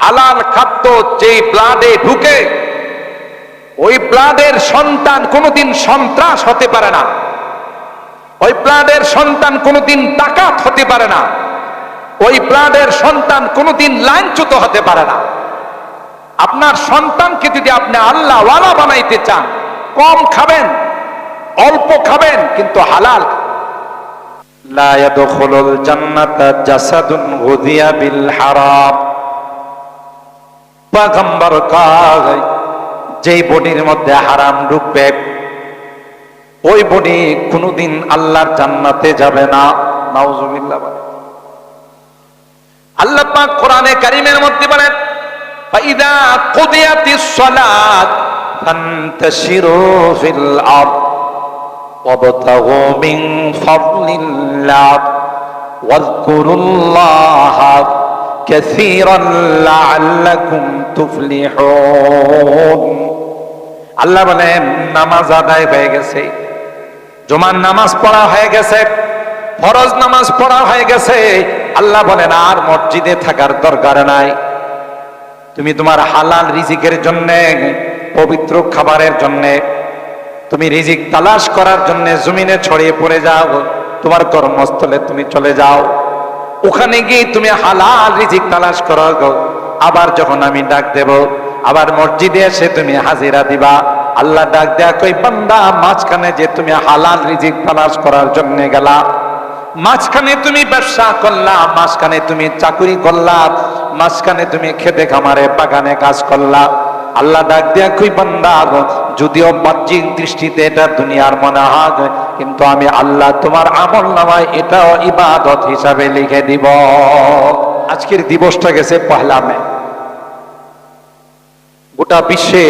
হালাল খাদ্য যেই ব্লাডে ঢুকে, ওই ব্লাডের সন্তান কোনোদিন সন্ত্রাস হতে পারে না। ওই ব্লাডের সন্তান কোনোদিন ডাকাত হতে পারে না। ওই ব্লাডের সন্তান কোনোদিন লাঞ্চ্যুত হতে পারে না। আপনার সন্তানকে যদি আপনি আল্লাহ ওয়ালা বানাইতে চান, কম খাবেন, অল্প খাবেন, কিন্তু হালাল। লা ইয়াদখুলুল জান্নাতা জাসাদুন গুদিয়া বিল হারাম। পয়গম্বর কয় যেই বডির মধ্যে হারাম ঢুকবে ওই বডি কোনোদিন আল্লাহর জান্নাতে যাবে না নাউজুবিল্লাহ বলে আল্লাহ পাক কোরআনে কারিমের মধ্যে বলেন ফাইদা কুদিয়াতিস সালাত ফান্তাশিরু ফিল আরদ وابتغوا من فضل الله واذكروا الله كثيرا لعلكم تفلحون আল্লাহ বলেন নামাজ আদায় হয়ে গেছে জুমার নামাজ পড়া হয়ে গেছে ফরজ নামাজ পড়া হয়ে গেছে আল্লাহ বলেন আর মসজিদে থাকার দরকার নাই তুমি তোমার হালাল রিজিকের জন্য পবিত্র খাবারের জন্যে তুমি রিজিক তালাশ করার জন্য জমিনে ছড়িয়ে পড়ে যাও তোমার কর্মস্থলে তুমি চলে যাও ওখানে গিয়ে তুমি হালাল রিজিক তালাশ করো। আবার যখন আমি ডাক দেব, আবার মসজিদে এসে তুমি হাজিরা দিবা আল্লাহ ডাক দেয়া কই, বান্দা, মাঝখানে যে তুমি হালাল রিজিক তালাশ করার জন্য গেলা, মাঝখানে তুমি ব্যবসা করলা, মাঝখানে তুমি চাকুরি করলা, মাঝখানে তুমি খেতে খামারে বাগানে কাজ করলা আল্লাহ ডাক দেয়া কই, বান্দা যদিও বাহ্যিক দৃষ্টিতে এটা দুনিয়ার মনে হয়, কিন্তু আমি আল্লাহ তোমার আমল নামায় এটাও ইবাদত হিসাবে লিখে দিব। আজকের দিবসটা গেছে পহেলা মে। গোটা বিশ্বে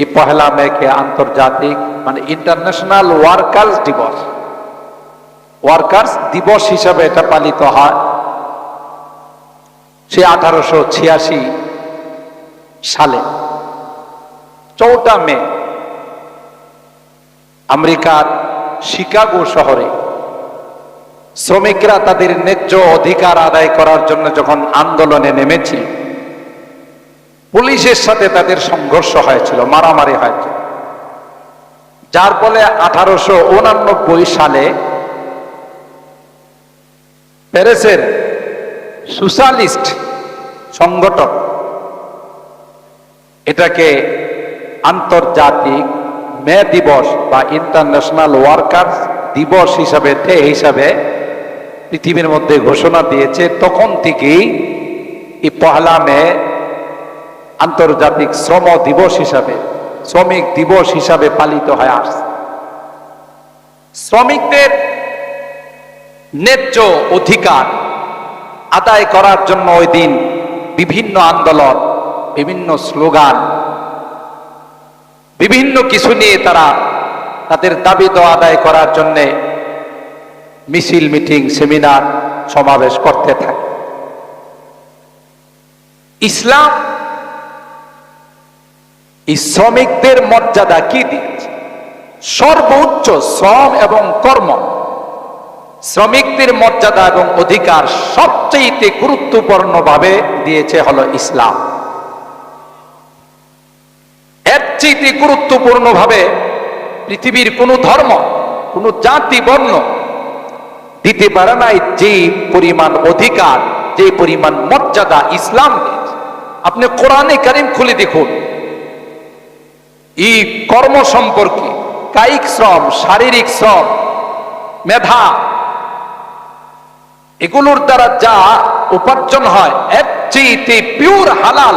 এই পহেলা মেকে আন্তর্জাতিক মানে ইন্টারন্যাশনাল ওয়ার্কার্স দিবস। ওয়ার্কার্স দিবস হিসাবে এটা পালিত হয়। সে আঠারোশো ছিয়াশি সালে। চৌঠা মে, আমেরিকার শিকাগো শহরে শ্রমিকরা তাদের ন্যায্য অধিকার আদায় করার জন্য যখন আন্দোলনে নেমেছিল, পুলিশের সাথে তাদের সংঘর্ষ হয়েছিল, মারামারি হয়েছিল। যার ফলে আঠারোশো উনানব্বই সালে প্যারিসের সোশ্যালিস্ট সংগঠন এটাকে আন্তর্জাতিক মে দিবস বা ইন্টারন্যাশনাল ওয়ার্কার্স দিবস হিসাবে ডে হিসাবে পৃথিবীর মধ্যে ঘোষণা দিয়েছে, তখন থেকেই এই পহলা মে আন্তর্জাতিক শ্রম দিবস হিসাবে, শ্রমিক দিবস হিসাবে পালিত হয়ে আসছে। শ্রমিকদের ন্যায্য অধিকার আদায় করার জন্য ওই দিন বিভিন্ন আন্দোলন, বিভিন্ন স্লোগান বিভিন্ন কিছু নিয়ে তারা তাদের দাবি তো আদায় করার জন্য মিছিল, মিটিং, সেমিনার সমাবেশ করতে থাকে। ইসলাম শ্রমিকদের মর্যাদা কি দিয়েছে? সর্বোচ্চ শ্রম এবং কর্ম। শ্রমিকদের মর্যাদা এবং অধিকার সবচেয়ে গুরুত্বপূর্ণ ভাবে দিয়েছে হলো ইসলাম। এর চেয়ে গুরুত্বপূর্ণ ভাবে পৃথিবীর কোনো ধর্ম, কোনো জাতি, বর্ণ দিতে পারে নাই যে পরিমাণ অধিকার, যে পরিমাণ মর্যাদা ইসলাম আপনি কোরআনে কারিম খুলে দেখুন। এই কর্ম সম্পর্কে কায়িক শ্রম, শারীরিক শ্রম, মেধা, এগুলোর দ্বারা যা উপার্জন হয়, এর চেয়ে পিওর হালাল,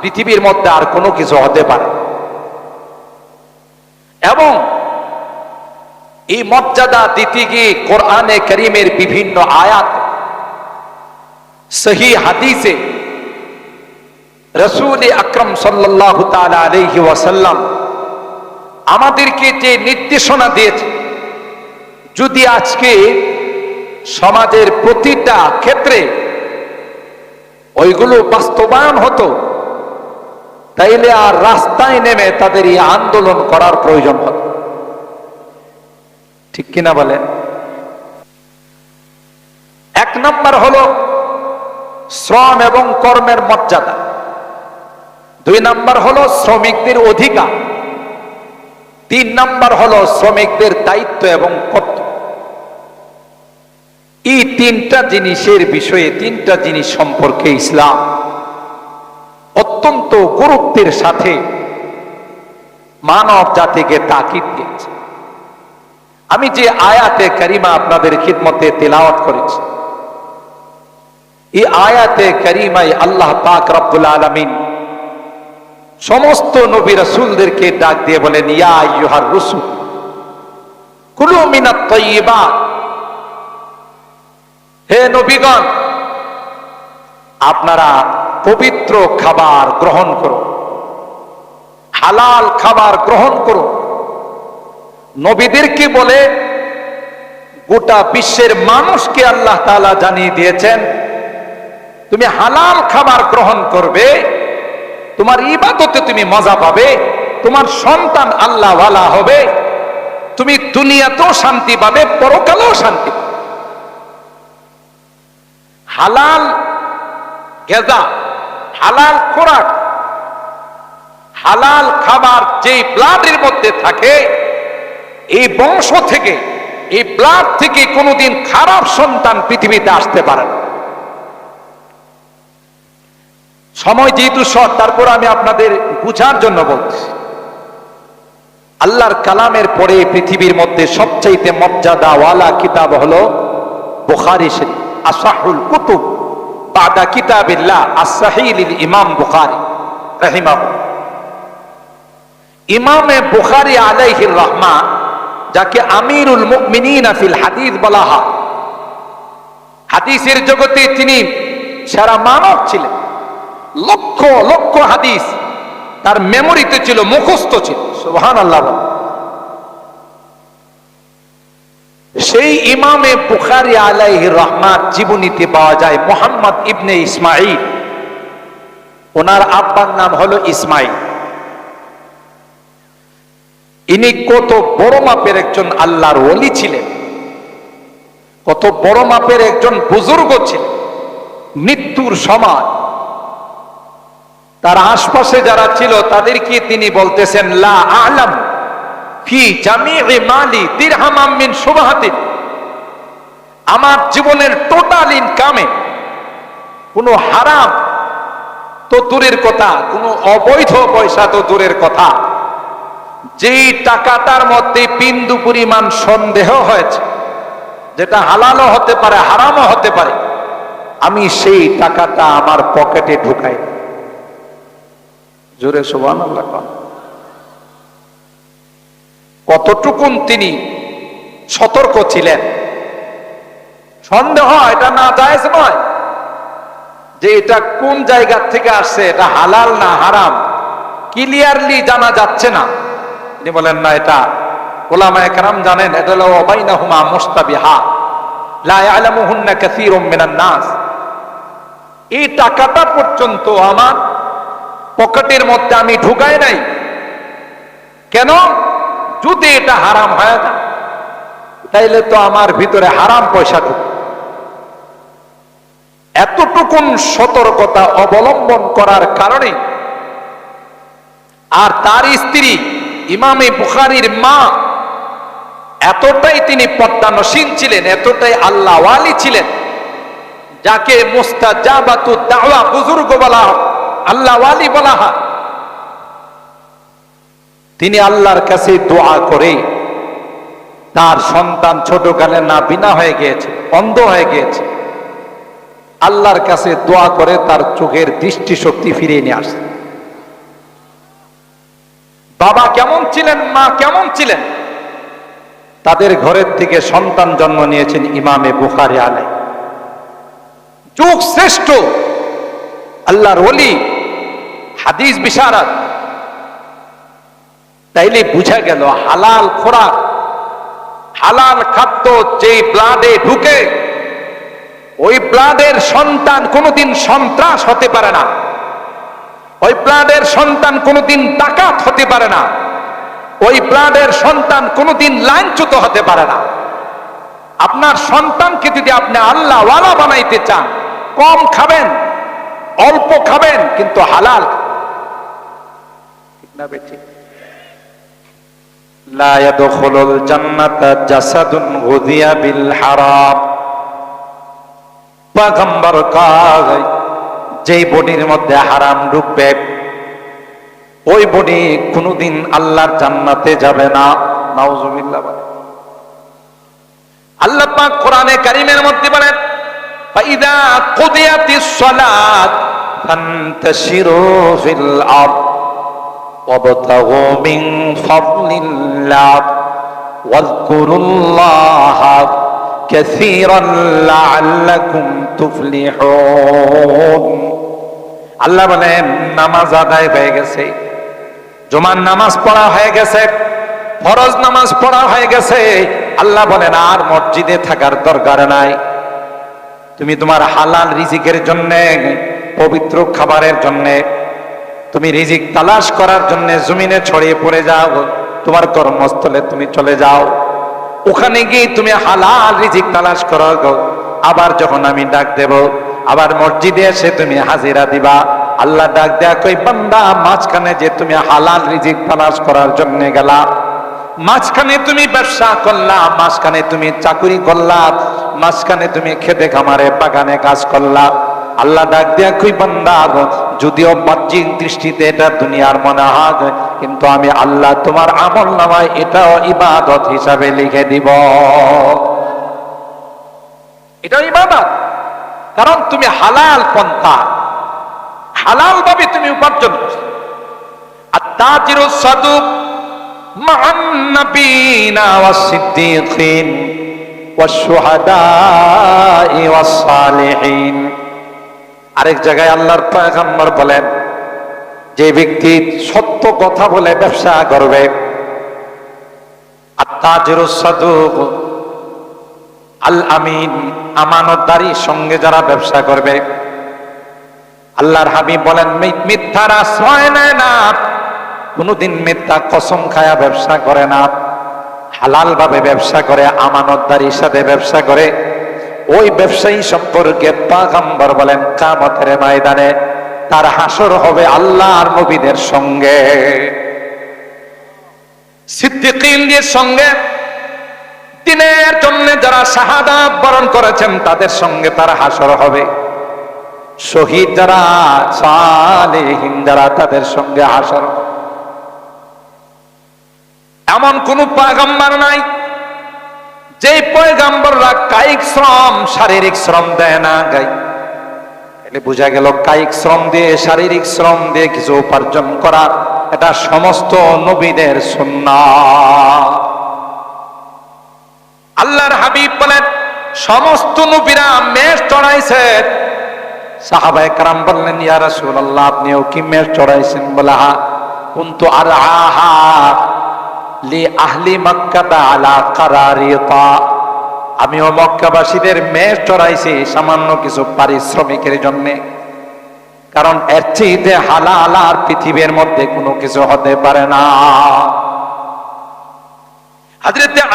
পৃথিবীর মধ্যে আর কোনো কিছু হতে পারে এবং এই মর্যাদা দিতে গিয়ে কোরআনে করিমের বিভিন্ন আয়াত, সহি হাদিসে রসুল আকরম সাল্লাহ আলহি ওয়াসাল্লাম আমাদেরকে যে নির্দেশনা দিয়েছে, যদি আজকে সমাজের প্রতিটা ক্ষেত্রে ওইগুলো বাস্তবায়ন হতো তাইলে আর রাস্তায় নেমে তাদের এই আন্দোলন করার প্রয়োজন হতো ঠিক কিনা বলেন? এক নম্বর হলো শ্রম এবং কর্মের মর্যাদা। দুই নাম্বার হলো শ্রমিকদের অধিকার। তিন নাম্বার হলো শ্রমিকদের দায়িত্ব এবং কর্তব্য। এই তিনটা জিনিসের বিষয়ে, তিনটা জিনিস সম্পর্কে ইসলাম অত্যন্ত গুরুত্বের সাথে মানব জাতিকে তাকিদ দিয়েছে। আমি যে আয়াতে করিমা আপনাদের খিদমতে তেলাওয়াত করেছি, এই আয়াতে করিমাই আল্লাহ পাক রব্বুল আলমিন সমস্ত নবী রসুলদেরকে ডাক দিয়ে বলেন, ইয়া ইউহার রসুল, কুলু মিনাত তৈবা হে নবীগণ, আপনারা পবিত্র খাবার গ্রহণ করুন হালাল খাবার গ্রহণ করুন নবীদেরকে বলে, গোটা বিশ্বের মানুষকে আল্লাহ তাআলা জানিয়ে দিয়েছেন, তুমি হালাল খাবার গ্রহণ করবে, তোমার ইবাদতে তুমি মজা পাবে, তোমার সন্তান আল্লাহওয়ালা হবে, তুমি দুনিয়াতেও শান্তি পাবে, পরকালেও শান্তি পাবে। হালাল গেজা হালাল খোরাক, হালাল খাবার যেই ব্লাডের মধ্যে থাকে, এই বংশ থেকে, এই ব্লাড থেকে কোনোদিন খারাপ সন্তান পৃথিবীতে আসতে পারে না। সময় যেহেতু শর্ট, তারপর আমি আপনাদের বুঝার জন্য বলছি আল্লাহর কালামের পরে পৃথিবীর মধ্যে সবচাইতে মর্যাদাওয়ালা কিতাব হলো বুখারি শরীফ আসাহুল কুতুব। বাদা কিতাবিল্লাহ ইমাম বুখারি আলাইহির যাকে আমিরুল ফিল হাদিস বলা হাদিসের জগতে তিনি সারা মানব ছিলেন। লক্ষ লক্ষ হাদিস তার মেমোরিতে ছিল, মুখস্থ ছিল। সুবহান আল্লাহ বলেন। সেই ইমামে বুখারি আলাইহি রহমান জীবনীতে পাওয়া যায় মোহাম্মদ ইবনে ইসমাইল ওনার আব্বার নাম হলো ইসমাইল ইনি কত বড় মাপের একজন আল্লাহর ওলি ছিলেন। কত বড় মাপের একজন বুজুর্গ ছিলেন। মৃত্যুর সময়। তার আশপাশে যারা ছিল তাদেরকে তিনি বলতেছেন, লা আলাম। আমার জীবনের টোটাল ইনকামে কোনো হারাম তো দূরের কথা, কোনো অবৈধ পয়সা তো দূরের কথা। যেই টাকাটার মধ্যে বিন্দু পরিমাণ সন্দেহ হয়েছে, যেটা হালালও হতে পারে, হারামও হতে পারে, আমি সেই টাকাটা আমার পকেটে ঢুকাই। জোরে সোবান আল্লাহ। কতটুকুন তিনি সতর্ক ছিলেন? সন্দেহ, এটা না জায়েজ নয় যে এটা কোন জায়গা থেকে আসছে, এটা হালাল না হারাম? ক্লিয়ারলি জানা যাচ্ছে না। তিনি বলেন, না, এটা ওলামা একরাম জানেন, এটা হলো অবাইনাহুমা মুস্তাবিহা লা এই টাকাটা পর্যন্ত আমার পকেটের মধ্যে আমি ঢুকাই নাই। কেন? যদি এটা হারাম হয় না তাইলে তো আমার ভিতরে হারাম পয়সা ঢুকে। এতটুকুন সতর্কতা অবলম্বন করার কারণে আর তার স্ত্রী ইমামে বুখারির মা এতটাই তিনি পদ্মানসীন ছিলেন, এতটাই আল্লাহওয়ালি ছিলেন, যাকে মুস্তাজাবাতু দাওয়া বুজুর্গ বলা হয়, আল্লাহওয়ালি বলা হয়। তিনি আল্লাহর কাছে দোয়া করে তার সন্তান ছোটকালে না বিনা হয়ে গিয়েছে, অন্ধ হয়ে গিয়েছে। আল্লাহর কাছে দোয়া করে তার চোখের দৃষ্টি শক্তি ফিরিয়ে নিয়ে আসে বাবা কেমন ছিলেন, মা কেমন ছিলেন? তাদের ঘরের থেকে সন্তান জন্ম নিয়েছেন ইমামে বুখারি আলাই যুগ শ্রেষ্ঠ। আল্লাহর ওলি, হাদিস বিশারদ। তাইলে বুঝা গেল হালাল খোরাক। হালাল খাদ্য যেই ব্লাডে ঢুকে, ওই ব্লাডের সন্তান কোনোদিন সন্ত্রাস হতে পারে না। ওই ব্লাডের সন্তান কোনোদিন ডাকাত হতে পারে না। ওই ব্লাডের সন্তান কোনোদিন লাঞ্ছুত হতে পারে না। আপনার সন্তানকে যদি আপনি আল্লাহ ওয়ালা বানাইতে চান, কম খাবেন, অল্প খাবেন, কিন্তু হালাল ঠিক না বেঠিক যেই বডির মধ্যে হারাম ঢুকবে, ওই বডি কোনোদিন আল্লাহর জান্নাতে যাবে না। আল্লাহ কোরআনে কারিমের মধ্যে বলেন কুদিয়াতিস সালাত ফান্তাশিরু ফিল আরদ। وابتغوا من فضل الله واذكروا الله كثيرا لعلكم تفلحون আল্লাহ বলেন নামাজ আদায় হয়ে গেছে জুমার নামাজ পড়া হয়ে গেছে ফরজ নামাজ পড়া হয়ে গেছে আল্লাহ বলেন আর মসজিদে থাকার দরকার নাই তুমি তোমার হালাল রিজিকের জন্য পবিত্র খাবারের জন্য তুমি রিজিক তালাশ করার জন্য জমিনে ছড়িয়ে পড়ে যাও, তোমার কর্মস্থলে তুমি চলে যাও ওখানে গিয়ে তুমি হালাল রিজিক তালাশ করো। আবার যখন আমি ডাক দেব, আবার মসজিদে এসে তুমি হাজিরা দিবা আল্লাহ ডাক দেয়া কই বান্দা, মাঝখানে যে তুমি হালাল রিজিক তালাশ করার জন্য গেলা, মাঝখানে তুমি ব্যবসা করলা, মাঝখানে তুমি চাকুরি করলা, মাঝখানে তুমি খেতে খামারে বাগানে কাজ করলা আল্লাহ ডাক দেয়া কই বান্দা গো, যদিও বাহ্যিক দৃষ্টিতে এটা দুনিয়ার মনে হয় কিন্তু আমি আল্লাহ তোমার আমল নামায় এটাও ইবাদত হিসাবে লিখে দিব এটাও ইবাদত কারণ তুমি হালাল পন্থা হালাল ভাবে তুমি উপার্জন করছো আর তাজিরু সাদুক مع النبيين والصديقين والشهداء والصالحين আরেক জায়গায় আল্লাহর পয়গম্বর বলেন, যে ব্যক্তি সত্য কথা বলে ব্যবসা করবে আল আমিন আমানতদারির সঙ্গে যারা ব্যবসা করবে, আল্লাহর হাবিব বলেন মিথ্যার আশ্রয় নেয় না। কোনোদিন মিথ্যা কসম খায়া ব্যবসা করে না। হালাল ভাবে ব্যবসা করে, আমানতদারির সাথে ব্যবসা করে ওই ব্যবসায়ী সম্পর্কে পাগম্বর বলেন, কামতের ময়দানে তার হাসর হবে আল্লাহ আর নবীদের সঙ্গে। সিদ্দিকিনদের সঙ্গে, দিনের জন্য যারা শাহাদা বরণ করেছেন, তাদের সঙ্গে তার হাসর হবে। শহীদ যারা যারা, তাদের সঙ্গে হাসর এমন কোন পয়গম্বর নাই যে পয়গম্বররা কায়িক শ্রম, শারীরিক শ্রম দেয় না, গাই। এলে বোঝা গেল, কায়িক শ্রম দিয়ে, শারীরিক শ্রম দিয়ে কিছু উপার্জন করা এটা সমস্ত নবীদের সুন্নাহ। আল্লাহর হাবিব বলেন, সমস্ত নবীরা মেষ চড়াইছে। সাহাবা একরাম বললেন, ইয়া রাসূলুল্লাহ, আপনিও কি মেষ চড়াইছেন? বলে, হা, কুনতু আর আহা লি আহলি মক্কাতা আলা কারারিতা আমিও মক্কাবাসীদের মেষ চড়াইছি সামান্য কিছু পারিশ্রমিকের জন্য। কারণ এর চেয়ে হালাল আর পৃথিবীর মধ্যে কোনো কিছু হতে পারে না।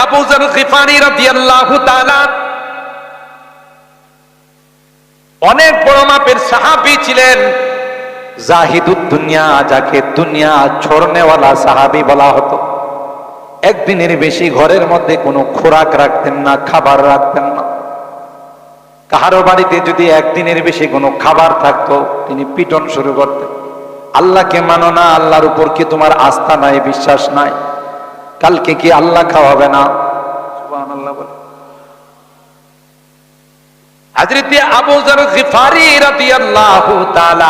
আবু যর গিফারি রাদিয়াল্লাহু অনেক বড় মাপের সাহাবী ছিলেন। জাহিদুদ দুনিয়া, যাকে দুনিয়া ছড়নেওয়ালা সাহাবী বলা হতো। একদিনের বেশি ঘরের মধ্যে কোনো খোরাক রাখতেন না, খাবার রাখতেন না। কাহারো বাড়িতে যদি একদিনের বেশি কোনো খাবার থাকতো, তিনি পিটন শুরু করতেন। আল্লাহকে মানো না, আল্লাহর উপর কি তোমার আস্থা নাই, বিশ্বাস নাই? কালকে কি আল্লাহ খাওয়াবে না? সুবহানাল্লাহ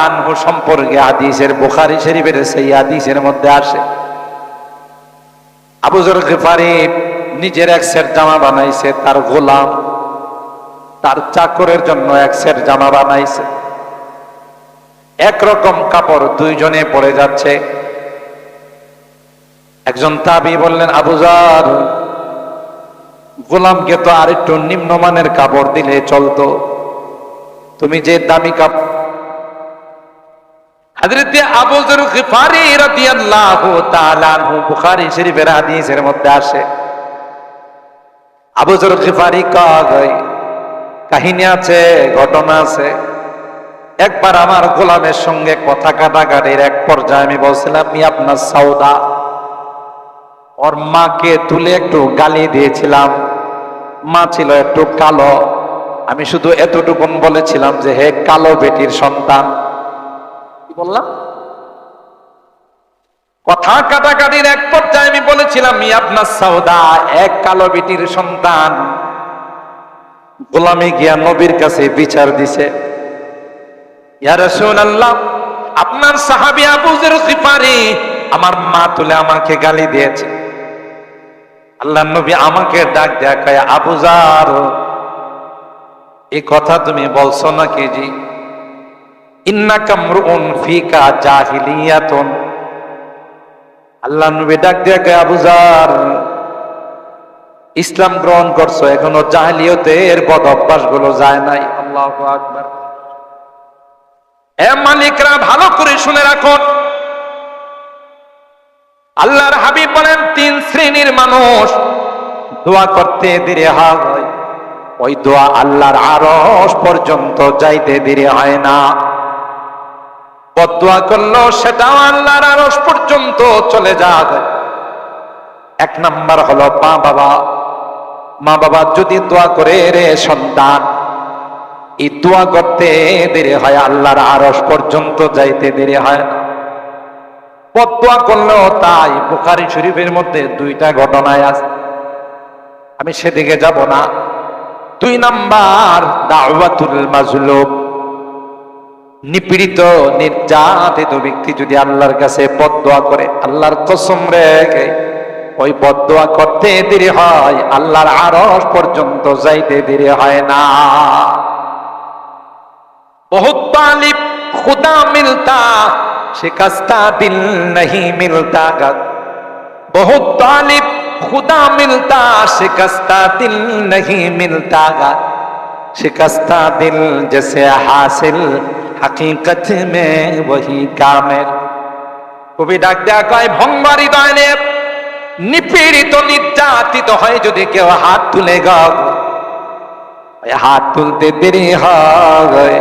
আবু সম্পর্কে হাদিসের বুখারী শরীফের সেই মধ্যে আসে। আবু যর গিফারি নিজের এক সেট জামা বানাইছে, তার গোলাম, তার চাকরের জন্য এক সেট জামা বানাইছে। একরকম কাপড় দুইজনে পড়ে যাচ্ছে। একজন তাবি বললেন আবুজার গোলামকে তো আর একটু নিম্নমানের কাপড় দিলে চলতো। তুমি যে দামি কাপড় হযরত আবু যর গিফারি রাদিয়াল্লাহু তাআলা আনহু মধ্যে আসে। কাহিনী আছে, ঘটনা আছে। একবার আমার গোলামের সঙ্গে কথা কাটাকাটির এক পর্যায়ে আমি বলছিলাম, মি আপনার সাউদা। ওর মাকে তুলে একটু গালি দিয়েছিলাম। মা ছিল একটু কালো। আমি শুধু এতটুকুন বলেছিলাম যে, হে কালো বেটির সন্তান বললাম? কথা কাটাকাটির এক পর্যায়ে আমি বলেছিলাম আপনার সাউদা এক কালো বেটির সন্তান। গোলামে গিয়া নবীর কাছে বিচার দিছে। আপনার সাহাবী আবু যর গিফারি আমার মা তুলে আমাকে গালি দিয়েছে। আল্লাহ নবী আমাকে ডাক দেয়া কয়, আবু জার এই কথা তুমি বলছো নাকি জি? ইসলাম গ্রহণ করছ, এখনও জাহিলিয়তের বদ অভ্যাসগুলো যায় নাই। আল্লাহু আকবার। এ মালিকরা, ভালো করে শুনে রাখুন আল্লাহর হাবিব বলেন, তিন শ্রেণির মানুষ, দোয়া করতে দেরি হয়। ওই দোয়া আল্লাহর আরস পর্যন্ত যাইতে দেরি হয় না। বদোয়া করল সেটাও আল্লাহর আরস পর্যন্ত চলে যায়। এক নাম্বার হলো মা বাবা। মা বাবা যদি দোয়া করে, রে সন্তান, এই দোয়া করতে দেরি হয়, আল্লাহর আরস পর্যন্ত যাইতে দেরি হয় পদোয়া করলেও তাই বুখারি শরীফের মধ্যে দুইটা ঘটনায় আছে। আমি সেদিকে যাব না। দুই নাম্বার, দাওয়াতুল মাজলুম। নিপীড়িত নির্যাতিত ব্যক্তি যদি আল্লাহর কাছে বদোয়া করে, আল্লাহর কসম রেখে ওই বদোয়া করতে দেরি হয়, আল্লাহর আরস পর্যন্ত যাইতে দেরি হয় না। বহুত তালিব খুদা মিলতা শিকস্তা দিল নাহি মিলতা বহুত তালিব খুদা মিলতা শিকস্তা দিল নাহি মিলতা শিকস্তা দিল জেসে হাসিল হাকিকত মে ওহি কামের। কবি ডাক দেয়া কয়, ভঙ্গা দয়নে নিপীড়িত, নির্যাতিত হয় যদি কেউ হাত তুলে গগ হাত তুলতে দেরি হয়,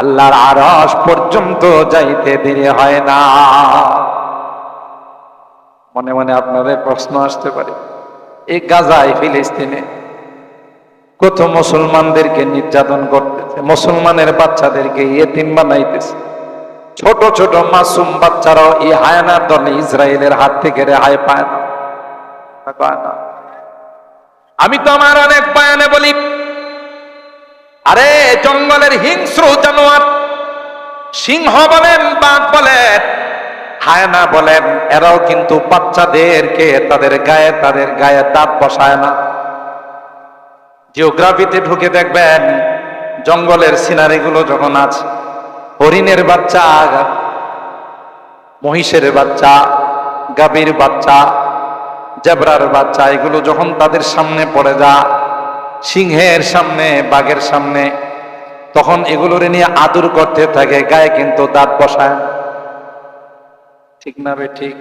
আল্লাহর আরস পর্যন্ত যাইতে দেরি হয় না। মনে মনে আপনাদের প্রশ্ন আসতে পারে, এই গাজায় ফিলিস্তিনে কত মুসলমানদেরকে নির্যাতন করতেছে, মুসলমানের বাচ্চাদেরকে ইয়েতিম বানাইতেছে। ছোট ছোট মাসুম বাচ্চারাও এই হায়ানার দলে ইসরায়েলের হাত থেকে রেহাই পায় না। আমি তো আমার অনেক বয়ানে বলি, আরে, জঙ্গলের হিংস্র জানোয়ার, সিংহ বলেন, বাঘ বলেন, হায়না বলেন, এরাও কিন্তু বাচ্চাদেরকে তাদের গায়ে তাদের গায়ে দাঁত বসায় না। জিওগ্রাফিতে ঢুকে দেখবেন, জঙ্গলের সিনারি গুলো যখন আছে, হরিণের বাচ্চা, মহিষের বাচ্চা, গাভীর বাচ্চা, জেবরার বাচ্চা, এগুলো যখন তাদের সামনে পড়ে যা সিংহের সামনে, বাঘের সামনে, তখন এগুলোর নিয়ে আদর করতে থাকে, গায়ে কিন্তু দাঁত বসায় ঠিক না বে ঠিক?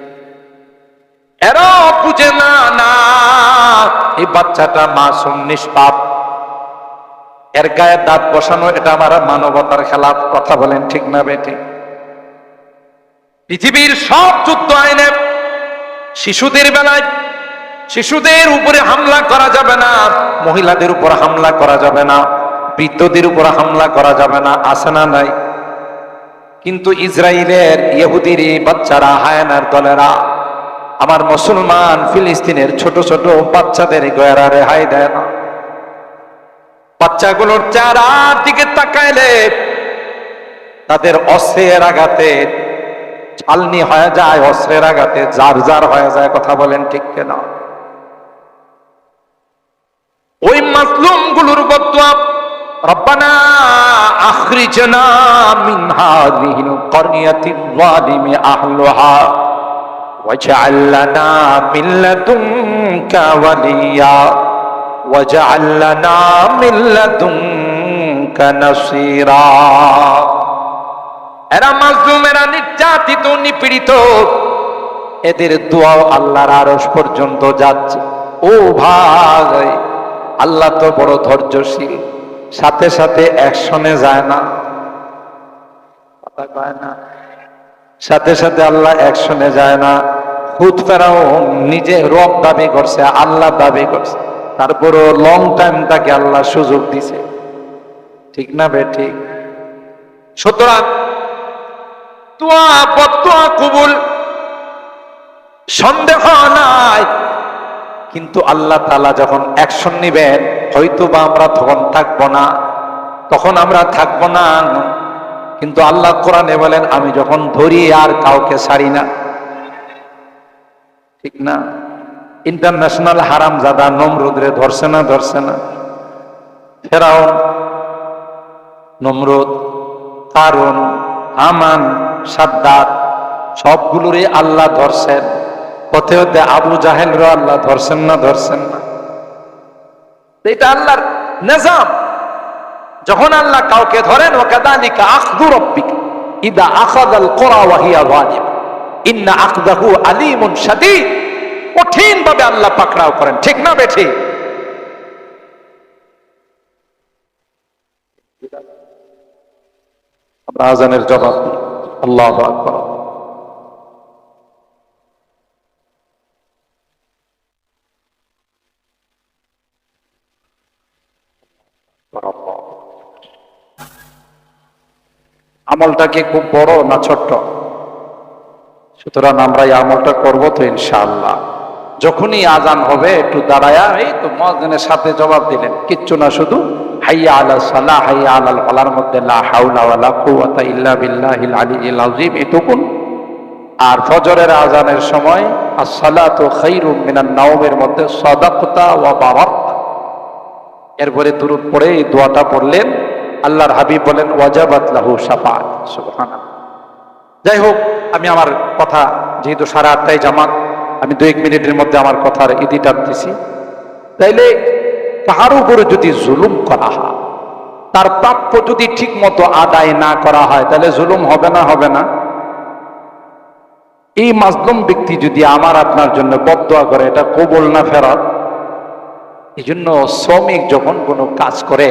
এরা বুঝে না না। এই বাচ্চাটা মাসুম নিষ্পাপ। এর গায়ে দাঁত বসানো, এটা আমার মানবতার খেলাফ। কথা বলেন ঠিক না বে ঠিক পৃথিবীর সব যুদ্ধ আইনে শিশুদের বেলায় শিশুদের উপরে হামলা করা যাবে না, মহিলাদের উপর হামলা করা যাবে না, বৃদ্ধদের উপর হামলা করা যাবে না আসে না নাই? কিন্তু ইসরায়েলের ইহুদির বাচ্চারা, হায়নার দলেরা আমার মুসলমান ফিলিস্তিনের ছোট ছোট বাচ্চাদের গয়রা রেহাই দেয় না। বাচ্চাগুলোর চারার দিকে তাকাইলে তাদের অস্ত্রের আঘাতে ছালনি হয়ে যায়, অস্ত্রের আঘাতে জার জার হয়ে যায়, কথা বলেন ঠিক কেনা? ওই মাসলুমগুলোর বদুয়া রব্বানা আখরিজনা মিন হাযিহিল ক্বরিয়াতিল যালিমি আহলুহা। واجعل لنا من لدنك وليا واجعل لنا من لدنك نصيرا এরা মাজলুম এরা নির্যাতিত নিপীড়িত এদের দোয়াও আল্লাহর আরশ পর্যন্ত যাচ্ছে ও ভাই আল্লাহ তো বড় ধৈর্যশীল সাথে সাথে অ্যাকশনে যায় না কথা কয় না সাথে সাথে আল্লাহ অ্যাকশনে যায় না। হুদ নিজে রব দাবি করছে, আল্লাহ দাবি করছে। তারপরও লং টাইম তাকে আল্লাহ সুযোগ দিছে। ঠিক না বে, ঠিক? সুতরাং তোয়া কবুল, সন্দেহ নাই। কিন্তু আল্লাহ তালা যখন অ্যাকশন নিবেন হয়তো বা আমরা তখন থাকব না। তখন আমরা থাকব না। কিন্তু আল্লাহ কোরআনে বলেন, আমি যখন ধরি, আর কাউকে ছাড়ি না। ঠিক না? ইন্টারন্যাশনাল হারাম জাদা নমরুদরে ধরছে না ধরছে না? ফেরাও নমরুদ কারণ আমান সাদ্দাত, সবগুলোরই আল্লাহ ধরছেন। পথে হতে আবু জাহেলরও আল্লাহ ধরছেন না ধরছেন না। এটা আল্লাহর নিজাম। যখন আল্লাহ কাউকে ধরেন কঠিন ভাবে আল্লাহ পাকড়াও করেন, ঠিক না বেঠি? আমরা আজানের জবাব আল্লাহ আকবার। আমলটা কি খুব বড় না ছোট্ট? সুতরাং আমরা এই আমলটা করব তো ইনশাআল্লাহ। যখনই আজান হবে, একটু দাঁড়ায়া, এই তো মহাজনের সাথে জবাব দিলেন। কিচ্ছু না, শুধু আর ফজরের আজানের সময় নাওমের মধ্যে সাদাকতা ওয়া বারাকতা। এরপরে দুরূদ পড়ে এই দোয়াটা পড়লেন। আল্লাহর হাবিব বলেন, ওয়াজাবাত লাহু শাফাআত, সুবহানাল্লাহ। যাই হোক, আমি আমার কথা যেহেতু সাড়ে আটটায় জামাত, আমি দু এক মিনিটের মধ্যে আমার কথার ইদি টানতেছি। তাইলে কার উপরে যদি জুলুম করা হয়, তার প্রাপ্য যদি ঠিক মতো আদায় না করা হয়, তাহলে জুলুম হবে না হবে না। এই মাজলুম ব্যক্তি যদি আমার আপনার জন্য বদয়া করে, এটা কবল না ফেরত এই জন্য শ্রমিক যখন কোনো কাজ করে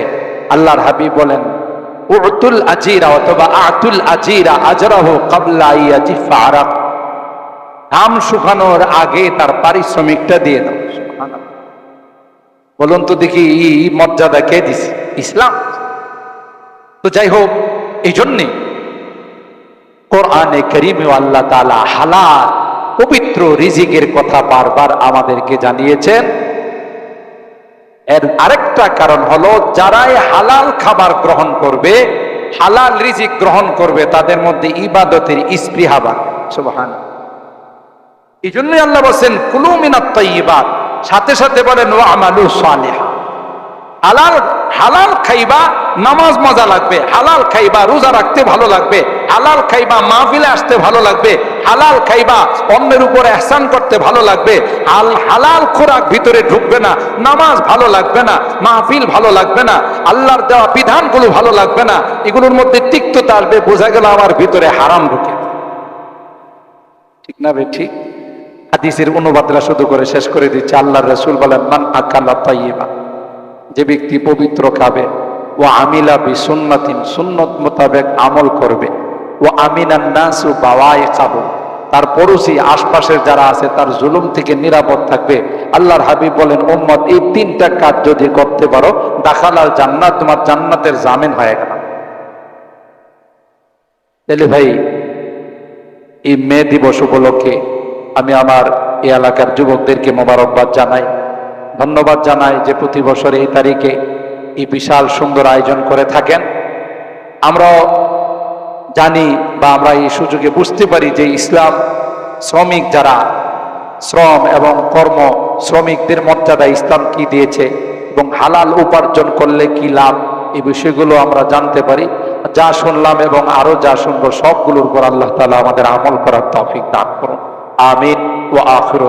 আল্লাহর হাবিব বলেন, উতুল আজিরা অথবা আতুল আজিরা আজরাহ কাবলা ইয়াজিফা আরাক। ঘাম শুকানোর আগে তার পারিশ্রমিকটা দিয়ে দাও। বলুন তো দেখি এই মর্যাদা কে দিছে? ইসলাম। তো যাই হোক এই জন্যে কোরআনে করিমে আল্লাহ তালা হালাল, পবিত্র রিজিকের কথা বারবার আমাদেরকে জানিয়েছেন। এর আরেকটা কারণ হলো, যারাই হালাল খাবার গ্রহণ করবে, হালাল রিজিক গ্রহণ করবে, তাদের মধ্যে ইবাদতের স্পৃহা বাড়বে এই জন্যই আল্লাহ বলছেন, কুলু মিনাত সাথে সাথে বলেন, ওয়া আমালু সালিহা। হালাল হালাল খাইবা নামাজ মজা লাগবে, হালাল খাইবা রোজা রাখতে ভালো লাগবে, হালাল খাইবা মাহফিলে আসতে ভালো লাগবে হালাল খাইবা, অন্যের উপর এহসান করতে ভালো লাগবে। আল হালাল খোরাক ভিতরে ঢুকবে না, নামাজ ভালো লাগবে না, মাহফিল ভালো লাগবে না, আল্লাহর দেওয়া বিধানগুলো ভালো লাগবে না, এগুলোর মধ্যে তিক্ততা আসবে, বোঝা গেল আমার ভিতরে হারাম ঢুকে। ঠিক না বে, ঠিক? হাদিসের অনুবাদরা শুধু করে শেষ করে দিচ্ছে, আল্লাহর রসুল বলেন, মান আকাল্লা তাইয়িবা যে ব্যক্তি পবিত্র খাবে ও আমিলা বি সুন্নাতিন সুন্নত মোতাবেক আমল করবে। ও আমিনান নাসু বাওয়াই খাব তার পড়োশি, আশপাশের যারা আছে, তার জুলুম থেকে নিরাপদ থাকবে। আল্লাহর হাবিব বলেন, উম্মত, এই তিনটা কাজ যদি করতে পারো দাখালাল জান্নাত, তোমার জান্নাতের জামিন হয়ে গেল। তাহলে ভাই, এই মে দিবস উপলক্ষে আমি আমার এই এলাকার যুবকদেরকে মোবারকবাদ জানাই। ধন্যবাদ জানাই যে প্রতি বছর এই তারিখে এই বিশাল সুন্দর আয়োজন করে থাকেন। আমরাও জানি বা আমরা এই সুযোগে বুঝতে পারি যে ইসলাম শ্রমিক যারা, শ্রম এবং কর্ম শ্রমিকদের মর্যাদা ইসলাম কি দিয়েছে এবং হালাল উপার্জন করলে কি লাভ, এই বিষয়গুলো আমরা জানতে পারি। যা শুনলাম এবং আরও যা শুনব সবগুলোর উপর আল্লাহ তালা আমাদের আমল করার তৌফিক দান করুন। আমিন ও আখির